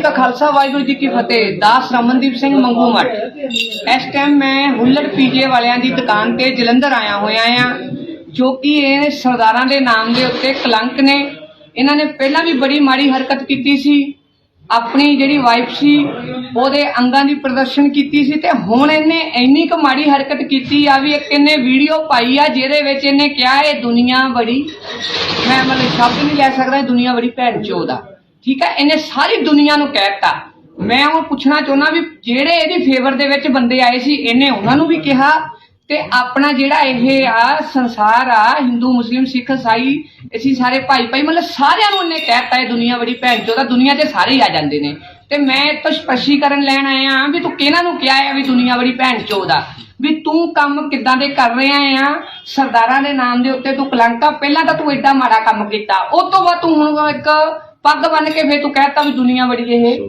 ਕਾ ਖਾਲਸਾ, ਵਾਹਿਗੁਰੂ ਜੀ ਕੀ ਫਤਿਹ। ਦਾਸ ਰਮਨਦੀਪ ਸਿੰਘ ਮੰਗੂ ਮੱਠ। ਇਸ ਟਾਈਮ ਮੈਂ ਹੁੱਲੜ ਪੀਜੇ ਵਾਲਿਆਂ ਦੀ ਦੁਕਾਨ ਤੇ ਜਲੰਧਰ ਆਇਆ ਹੋਇਆ ਆ ਜੋ ਕਿ ਇਹ ਸਰਦਾਰਾਂ ਦੇ ਨਾਮ ਦੇ ਉੱਤੇ ਕਲੰਕ ਨੇ। ਇਹਨਾਂ ਨੇ ਪਹਿਲਾਂ ਵੀ ਬੜੀ ਮਾੜੀ ਹਰਕਤ ਕੀਤੀ ਸੀ। ਆਪਣੀ ਜਿਹੜੀ ਵਾਈਫ ਸੀ, ਉਹਦੇ ਅੰਗਾਂ ਦੀ ਪ੍ਰਦਰਸ਼ਨ ਕੀਤੀ ਸੀ ਤੇ ਹੁਣ ਇਹਨੇ ਇੰਨੀ ਕੁ ਮਾੜੀ ਹਰਕਤ ਕੀਤੀ ਆ ਵੀ ਇੱਕ ਇਹਨੇ ਵੀਡੀਓ ਪਾਈ ਆ, ਜਿਹਦੇ ਵਿੱਚ ਇਹਨੇ ਕਿਹਾ, ਇਹ ਦੁਨੀਆ ਬੜੀ, ਮੈਂ ਮਤਲਬ ਸ਼ਬਦ ਨਹੀਂ ਲੈ ਸਕਦਾ, ਇਹ ਦੁਨੀਆ ਬੜੀ ਭੈਣ ਚੋਦ ਆ। ਠੀਕ ਹੈ ਇਹਨੇ ਸਾਰੀ ਦੁਨੀਆ ਨੂੰ ਕਹਿਤਾ ਮੈਂ ਉਹ ਪੁੱਛਣਾ ਚਾਹੁੰਦਾ ਵੀ ਜਿਹੜੇ ਇਹਦੀ ਫੇਵਰ ਦੇ ਵਿੱਚ ਬੰਦੇ ਆਏ ਸੀ, ਇਹਨੇ ਉਹਨਾਂ ਨੂੰ ਵੀ ਕਿਹਾ? ਤੇ ਆਪਣਾ ਜਿਹੜਾ ਇਹ ਆ ਸੰਸਾਰ ਆ ਹਿੰਦੂ ਮੁਸਲਿਮ ਸਿੱਖ ਈਸਾਈ ਅਸੀਂ ਸਾਰੇ ਭਾਈ ਭਾਈ, ਮਤਲਬ ਸਾਰਿਆਂ ਨੂੰ ਉਹਨੇ ਕਹਿਤਾ ਇਹ ਦੁਨੀਆ ਬੜੀ ਭੈਣ ਚੋਦ ਆ, ਦੁਨੀਆ 'ਤੇ ਸਾਰੇ ਹੀ ਆ ਜਾਂਦੇ ਨੇ। ਤੇ ਮੈਂ ਇਹ ਤੋਂ ਸਪਸ਼ੀਕਰਨ ਲੈਣ ਆਇਆ ਵੀ ਤੂੰ ਕਿਹਨਾਂ ਨੂੰ ਕਿਹਾ ਹੈ ਵੀ ਦੁਨੀਆ ਬੜੀ ਭੈਣ ਚੋਦ ਆ? ਵੀ ਤੂੰ ਕੰਮ ਕਿੱਦਾਂ ਦੇ ਕਰ ਰਿਹਾ ਆ? ਸਰਦਾਰਾਂ ਦੇ ਨਾਮ ਦੇ ਉੱਤੇ ਤੂੰ ਕਲੰਕਾ ਪਹਿਲਾਂ ਤਾਂ ਤੂੰ ਐਡਾ ਮਾੜਾ ਕੰਮ ਕੀਤਾ। ਉਸ ਤੋਂ ਬਾਅਦ ਤੂੰ ਹੁਣ ਇੱਕ ਪੱਗ ਬੰਨ ਕੇ ਫੇਰ ਤੂੰ ਕਹਿਤਾ ਵੀ ਦੁਨੀਆ ਬੜੀ ਇਹ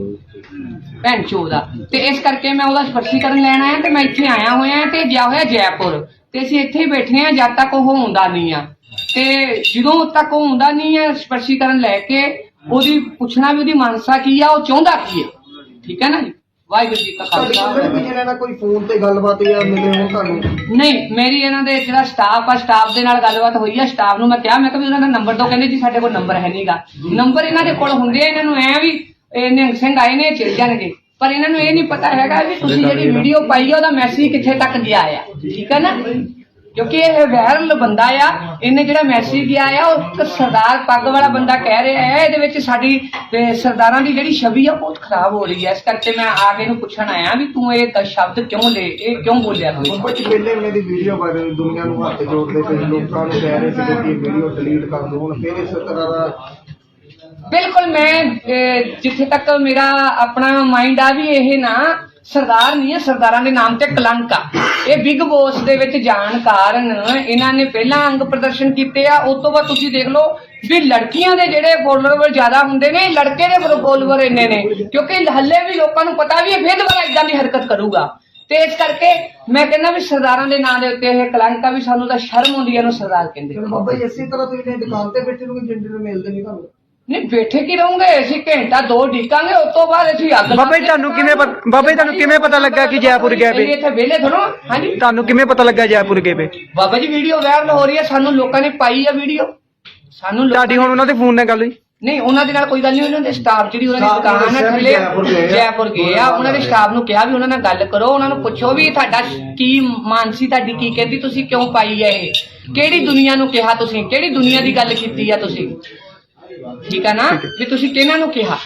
ਭੈਣ ਚੋਦ ਆ। ਤੇ ਇਸ ਕਰਕੇ ਮੈਂ ਉਹਦਾ ਸਪਸ਼ਟੀਕਰਨ ਲੈਣ ਆਇਆ ਤੇ ਮੈਂ ਇੱਥੇ ਆਇਆ ਹੋਇਆ ਤੇ ਗਿਆ ਹੋਇਆ ਜੈਪੁਰ। ਤੇ ਅਸੀਂ ਇੱਥੇ ਹੀ ਬੈਠੇ ਆ ਜਦ ਤੱਕ ਉਹ ਹੁੰਦਾ ਨਹੀਂ ਆ। ਤੇ ਜਦੋਂ ਤੱਕ ਉਹ ਹੁੰਦਾ ਨਹੀਂ ਆ ਸਪਸ਼ਟੀਕਰਨ ਲੈ ਕੇ ਉਹਦੀ ਪੁੱਛਣਾ ਵੀ ਉਹਦੀ ਮਨਸਾ ਕੀ ਆ ਉਹ ਚਾਹੁੰਦਾ ਕੀ ਹੈ ਠੀਕ ਹੈ ਨਾ ਜੀ? ਵਾਹਿਗੁਰੂ ਜੀ ਕਾ ਤੁਹਾਡੀ ਖਾਲਸਾ। ਕੋਈ ਵੀ ਜਿਹੜਾ ਨਾ ਕੋਈ ਫੋਨ ਤੇ ਗੱਲਬਾਤ ਜਾਂ ਮਿਲੇ ਹੋ ਤੁਹਾਨੂੰ? ਨਹੀਂ ਮੇਰੀ ਇਹਨਾਂ ਦੇ ਜਿਹੜਾ ਸਟਾਫ ਆ ਸਟਾਫ ਦੇ ਨਾਲ ਗੱਲਬਾਤ ਹੋਈ ਆ ਸਟਾਫ ਨੂੰ ਮੈਂ ਕਿਹਾ ਮੈਂ ਕਿਹਾ ਵੀ ਉਹਨਾਂ ਦਾ ਨੰਬਰ ਦੋ ਕਹਿੰਦੇ ਜੀ ਸਾਡੇ ਕੋਲ ਨੰਬਰ ਹੈ ਨਹੀਂਗਾ ਨੰਬਰ ਇਹਨਾਂ ਦੇ ਕੋਲ ਹੁੰਦੇ ਆ ਇਹਨਾਂ ਨੂੰ ਐ ਵੀ ਇਹ ਨਿਹੰਗ ਸਿੰਘ ਆਏ ਨੇ ਚਲੇ ਜਾਣਗੇ। ਪਰ ਇਹਨਾਂ ਨੂੰ ਇਹ ਨਹੀਂ ਪਤਾ ਹੈਗਾ ਵੀ ਤੁਸੀਂ ਜਿਹੜੀ ਵੀਡੀਓ ਪਾਈ ਆ ਉਹਦਾ ਮੈਸੇਜ ਕਿੱਥੇ ਤੱਕ ਗਿਆ ਆ। ਠੀਕ ਹੈ ਨਾ? ਕਿਉਂਕਿ ਇਹ ਵਾਇਰਲ ਬੰਦਾ ਆ ਇਹਨੇ ਜਿਹੜਾ ਮੈਸੇਜ ਗਿਆ ਆ ਉਹ ਸਰਦਾਰ ਪੱਗ ਵਾਲਾ ਬੰਦਾ ਕਹਿ ਰਿਹਾ ਹੈ ਇਹਦੇ ਵਿੱਚ ਸਾਡੀ ਤੇ ਸਰਦਾਰਾਂ ਦੀ ਜਿਹੜੀ ਛਵੀ ਆ ਬਹੁਤ ਖਰਾਬ ਹੋ ਰਹੀ ਹੈ ਇਸ ਕਰਕੇ ਮੈਂ ਆ ਕੇ ਇਹਨੂੰ ਪੁੱਛਣ ਆਇਆ ਵੀ ਤੂੰ ਇਹ ਸ਼ਬਦ ਕਿਉਂ ਲੈ ਇਹ ਕਿਉਂ ਬੋਲਿਆ ਤੂੰ? ਕੁਝ ਪਹਿਲੇ ਉਹਨੇ ਦੀ ਵੀਡੀਓ ਵਾਇਰਲ ਦੁਨੀਆ ਨੂੰ ਹੱਥ ਜੋੜਦੇ ਪਏ ਲੋਕਾਂ ਨੂੰ ਕਹਿ ਰਹੇ ਸੀ ਕਿ ਵੀਡੀਓ ਡਿਲੀਟ ਕਰ ਦਿਓ ਹੁਣ ਫਿਰ ਇਸ ਤਰ੍ਹਾਂ ਦਾ ਬਿਲਕੁਲ ਮੈਂ ਜਿੱਥੇ ਤੱਕ ਮੇਰਾ ਆਪਣਾ ਮਾਈਂਡ ਆ ਵੀ ਇਹ ਨਾ ਸਰਦਾਰ ਨਹੀਂ ਹੈ, ਸਰਦਾਰਾਂ ਦੇ ਨਾਮ ਤੇ ਕਲੰਕ ਆ। ਇਹ ਬਿਗ ਬੋਸ ਦੇ ਵਿੱਚ ਜਾਣ ਕਾਰਨ ਇਹਨਾਂ ਨੇ ਪਹਿਲਾਂ ਅੰਗ ਪ੍ਰਦਰਸ਼ਨ ਕੀਤੇ ਆ ਉਸ ਤੋਂ ਬਾਅਦ ਤੁਸੀਂ ਦੇਖ ਲਓ ਵੀ ਲੜਕੀਆਂ ਦੇ ਜਿਹੜੇ ਫੋਲੋਵਰ ਜ਼ਿਆਦਾ ਹੁੰਦੇ ਨੇ, ਲੜਕੇ ਦੇ ਫੋਲੋਵਰ ਇੰਨੇ ਨੇ। ਕਿਉਂਕਿ ਹੱਲੇ ਵੀ ਲੋਕਾਂ ਨੂੰ ਪਤਾ ਵੀ ਇਹ ਫਿਰ ਦੁਬਾਰਾ ਇਦਾਂ ਦੀ ਹਰਕਤ ਕਰੂਗਾ। ਤੇ ਇਸ ਕਰਕੇ ਮੈਂ ਕਹਿੰਦਾ ਵੀ ਸਰਦਾਰਾਂ ਦੇ ਨਾਂ ਦੇ ਉੱਤੇ ਇਹ ਕਲੰਕ ਆ ਵੀ ਸਾਨੂੰ ਤਾਂ ਸ਼ਰਮ ਆਉਂਦੀ ਹੈ ਇਹਨੂੰ ਸਰਦਾਰ ਕਹਿੰਦੇ। ਬਾਬਾ ਜੀ ਇਸੇ ਤਰ੍ਹਾਂ ਤੁਸੀਂ ਦੁਕਾਨ ਤੇ ਬੈਠੇ ਨੂੰ ਜਿੰਦੇ ਨੂੰ ਮਿਲਦੇ ਨਹੀਂ ਤੁਹਾਨੂੰ। ਨਹੀਂ ਬੈਠੇ ਕੀ ਰਹੋਗੇ? ਅਸੀਂ ਘੰਟਾ ਦੋ ਢੀਕਾਂਗੇ ਉਸ ਤੋਂ ਬਾਅਦ ਅਸੀਂ ਅੱਗ ਬਾਬਾ ਜੀ ਤੁਹਾਨੂੰ ਕਿਵੇਂ ਪਤ- ਬਾਬਾ ਜੀ ਤੁਹਾਨੂੰ ਕਿਵੇਂ ਪਤਾ ਲੱਗਾ ਕਿ ਜੈਪੁਰ ਗਏ ਵੇ? ਇੱਥੇ ਵਿਹਲੇ ਥੋੜੋ ਹਾਂਜੀ? ਤੁਹਾਨੂੰ ਕਿਵੇਂ ਪਤਾ ਲੱਗਾ ਜੈਪੁਰ ਗਏ ਵੇ ਬਾਬਾ ਜੀ ਵੀਡੀਓ ਵਾਇਰਲ ਹੋ ਰਹੀ ਹੈ ਸਾਨੂੰ ਲੋਕਾਂ ਨੇ ਪਾਈ ਆ ਵੀਡੀਓ। ਸਾਨੂੰ ਲੋਕਾਂ ਤੁਹਾਡੀ ਹੁਣ ਉਹਨਾਂ ਦੇ ਫੋਨ ਨਾਲ ਗੱਲ ਹੋਈ? ਨਹੀਂ ਉਹਨਾਂ ਦੇ ਨਾਲ ਕੋਈ ਗੱਲ ਨਹੀਂ ਉਹਨਾਂ ਦੇ ਸਟਾਫ ਜਿਹੜੀ ਉਹਨਾਂ ਦੀ Staff ਨੇ ਦੁਕਾਨ ਹੈ ਦੱਸਿਆ ਵੀ ਥੱਲੇ ਜੈਪੁਰ ਗਏ ਆ। ਜੈਪੁਰ ਗਏ ਆ। ਉਹਨਾਂ ਦੇ ਸਟਾਫ ਨੂੰ ਕਿਹਾ ਵੀ ਉਹਨਾਂ ਨਾਲ ਗੱਲ ਕਰੋ ਉਹਨਾਂ ਨੂੰ ਪੁੱਛੋ ਵੀ ਤੁਹਾਡਾ ਕੀ ਮਾਨਸੀ ਤੁਹਾਡੀ ਕੀ ਕਹਿੰਦੀ ਤੁਸੀਂ ਕਿਉਂ ਪਾਈ ਹੈ ਇਹ? ਕਿਹੜੀ ਦੁਨੀਆ ਨੂੰ ਕਿਹਾ ਤੁਸੀਂ? ਕਿਹੜੀ ਦੁਨੀਆ ਦੀ ਗੱਲ ਕੀਤੀ ਆ ਤੁਸੀਂ? ਠੀਕ ਆ ਨਾ? ਵੀ ਤੁਸੀਂ ਕਿਹਨਾਂ ਨੂੰ ਕਿਹਾ?